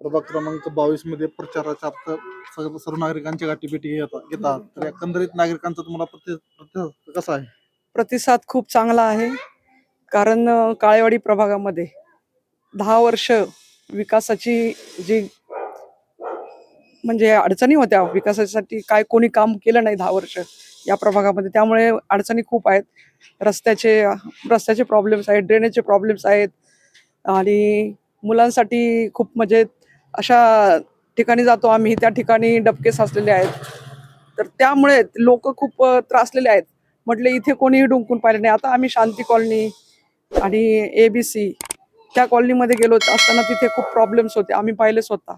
प्रभाग क्रमांक बावीसमध्ये प्रचाराचा अर्थ सर्व सर्व नागरिकांच्या गाठीभेटी घेतात घेतात. तर एकंदरीत नागरिकांचा तुम्हाला प्रति प्रतिसाद कसा आहे? प्रतिसाद खूप चांगला आहे. कारण अ, काळेवाडी प्रभागामध्ये दहा वर्ष विकासाची जी म्हणजे अडचणी होत्या विकासासाठी काय कोणी काम केलं नाही दहा वर्ष या प्रभागामध्ये त्यामुळे अडचणी खूप आहेत. रस्त्याचे रस्त्याचे प्रॉब्लेम्स आहेत ड्रेनेजचे प्रॉब्लेम्स आहेत आणि मुलांसाठी खूप म्हणजे अशा ठिकाणी जातो आम्ही त्या ठिकाणी डबके साचलेले आहेत. तर त्यामुळे लोक खूप त्रासलेले आहेत. म्हटले इथे कोणीही डुंकून पाहिले नाही. आता आम्ही शांती कॉलनी आणि ए बी सी त्या कॉलनीमध्ये गेलो असताना तिथे खूप प्रॉब्लेम्स होते. आम्ही पाहिले स्वतः.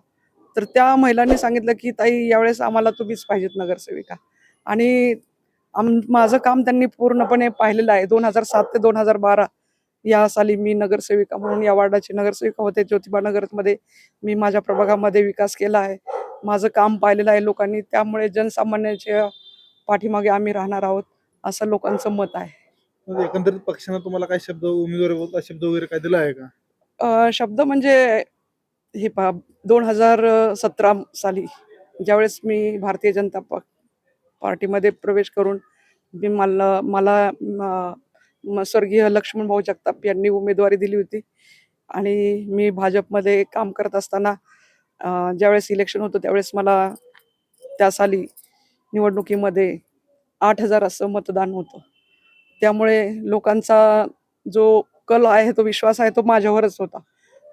तर त्या महिलांनी सांगितलं की ताई यावेळेस आम्हाला तुम्हीच पाहिजेत नगरसेविका. आणि आम माझं काम त्यांनी पूर्णपणे पाहिलेलं आहे. दोन हजार सात ते दोन हजार बारा या साली मी नगरसेविका म्हणून या वार्डाची नगरसेविका होते. ज्योतिबा नगरमध्ये मी माझ्या प्रभागामध्ये विकास केला आहे. माझं काम पाहिलेलं आहे लोकांनी. त्यामुळे जनसामान्यांच्या पाठीमागे आम्ही राहणार आहोत असं लोकांचं मत आहे. म्हणजे एकंदरीत पक्षानं तुम्हाला काय शब्द उमेदवारी शब्द वगैरे काय दिला आहे का? शब्द म्हणजे हे पहा दोन हजार सतरा साली ज्यावेळेस मी भारतीय जनता पार्टीमध्ये प्रवेश करून मी मला मला स्वर्गीय लक्ष्मण भाऊ जगताप यांनी उमेदवारी दिली होती. आणि मी भाजपमध्ये काम करत असताना ज्यावेळेस इलेक्शन होतं त्यावेळेस मला त्या साली निवडणुकीमध्ये आठ हजार असं मतदान होतं. त्यामुळे लोकांचा जो कल आहे तो विश्वास आहे तो माझ्यावरच होता.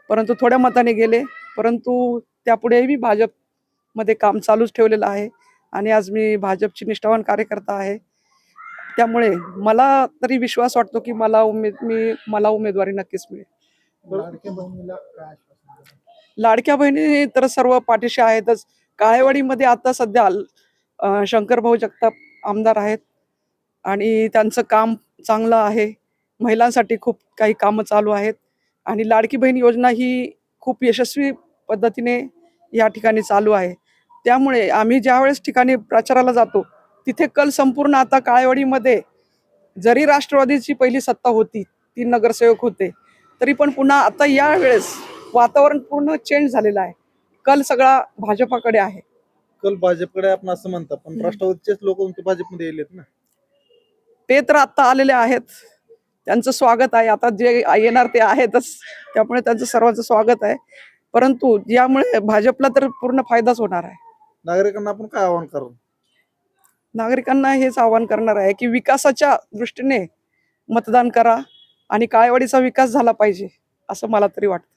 परंतु थोड्या मताने गेले परंतु त्यापुढेही मी भाजपमध्ये काम चालूच ठेवलेलं आहे. आणि आज मी भाजपची निष्ठावान कार्यकर्ता आहे. त्यामुळे मला तरी विश्वास वाटतो की मला उमेद मी मला उमेदवारी नक्कीच मिळेल. लाडक्या बहिणी तर सर्व पाठीशी आहेतच. काळेवाडीमध्ये आता सध्या अं, शंकरभाऊ जगताप आमदार आहेत. आणि त्यांचं काम चांगलं आहे. महिलांसाठी खूप काही कामं चालू आहेत. आणि लाडकी बहीण योजना ही खूप यशस्वी पद्धतीने या ठिकाणी चालू आहे. त्यामुळे आम्ही ज्यावेळेस ठिकाणी प्रचाराला जातो तिथे कल संपूर्ण आता काळेवाडीमध्ये जरी राष्ट्रवादीची पहिली सत्ता होती तीन नगरसेवक होते तरी पण पुन्हा आता या वेळेस वातावरण पूर्ण चेंज झालेलं आहे. कल सगळा भाजपाकडे आहे. कल भाजपकडे आपण असं म्हणता पण. राष्ट्रवादीचेच लोक भाजपमध्ये येलेत ना? ते तर आता आलेले आहेत. त्यांचं स्वागत आहे. आता जे येणार ते आहेतच. त्यामुळे त्यांचं सर्वांचं स्वागत आहे. परंतु यामुळे भाजपला तर पूर्ण फायदाच होणार आहे. नागरिकांना आपण काय आवाहन करू? नागरिकांना हेच आवाहन करणार आहे की विकासाच्या दृष्टीने मतदान करा आणि काळेवाडीचा विकास झाला पाहिजे असं मला तरी वाटतं.